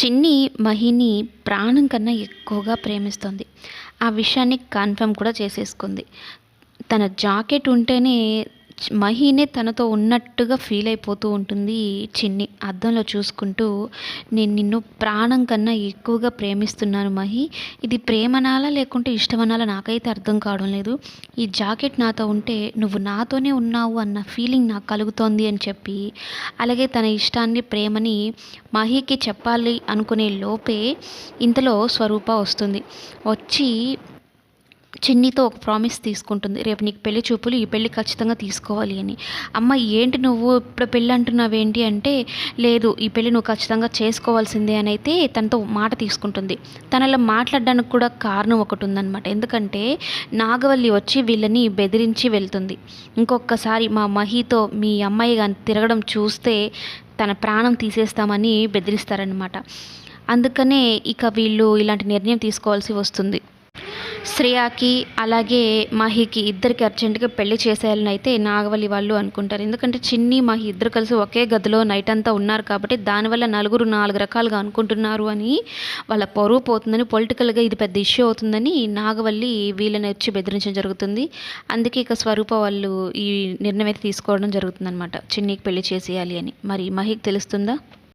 చిన్ని మహిని ప్రాణం కన్నా ఎక్కువగా ప్రేమిస్తుంది. ఆ విషయాన్ని కన్ఫర్మ్ కూడా చేసేసుకుంది. తన జాకెట్ ఉంటేనే మహినే తనతో ఉన్నట్టుగా ఫీల్ అయిపోతూ ఉంటుంది చిన్ని. అద్దంలో చూసుకుంటూ నేను నిన్ను ప్రాణం కన్నా ఎక్కువగా ప్రేమిస్తున్నాను మహి. ఇది ప్రేమనాలా లేకుంటే ఇష్టమనాలా నాకైతే అర్థం కావడం లేదు. ఈ జాకెట్ నాతో ఉంటే నువ్వు నాతోనే ఉన్నావు అన్న ఫీలింగ్ నాకు కలుగుతోంది అని చెప్పి అలాగే తన ఇష్టాన్ని ప్రేమని మహికి చెప్పాలి అనుకునే లోపే ఇంతలో స్వరూప వస్తుంది. వచ్చి చిన్నితో ఒక ప్రామిస్ తీసుకుంటుంది. రేపు నీకు పెళ్ళి చూపులు ఈ పెళ్ళి ఖచ్చితంగా తీసుకోవాలి అని. అమ్మ ఏంటి నువ్వు ఇప్పుడు పెళ్ళి అంటున్నావేంటి అంటే లేదు ఈ పెళ్ళి నువ్వు ఖచ్చితంగా చేసుకోవాల్సిందే అని అయితే తనతో మాట తీసుకుంటుంది. తనలా మాట్లాడడానికి కూడా కారణం ఒకటి ఉందన్నమాట. ఎందుకంటే నాగవల్లి వచ్చి వీళ్ళని బెదిరించి వెళ్తుంది. ఇంకొకసారి మా మహితో మీ అమ్మాయి కానీ తిరగడం చూస్తే తన ప్రాణం తీసేస్తామని బెదిరిస్తారనమాట అందుకనే ఇక వీళ్ళు ఇలాంటి నిర్ణయం తీసుకోవాల్సి వస్తుంది. శ్రేయాకి అలాగే మహికి ఇద్దరికి అర్జెంటుగా పెళ్ళి చేసేయాలని అయితే నాగవల్లి వాళ్ళు అనుకుంటారు. ఎందుకంటే చిన్ని మహి ఇద్దరు కలిసి ఒకే గదిలో నైట్ అంతా ఉన్నారు కాబట్టి దానివల్ల నలుగురు నాలుగు రకాలుగా అనుకుంటున్నారు అని వాళ్ళ పొరువు పోతుందని పొలిటికల్గా ఇది పెద్ద ఇష్యూ అవుతుందని నాగవల్లి వీళ్ళని వచ్చి బెదిరించడం జరుగుతుంది. అందుకే ఇక స్వరూప వాళ్ళు ఈ నిర్ణయం అయితే తీసుకోవడం జరుగుతుందన్నమాట. చిన్నికి పెళ్ళి చేసేయాలి అని. మరి మహికి తెలుస్తుందా?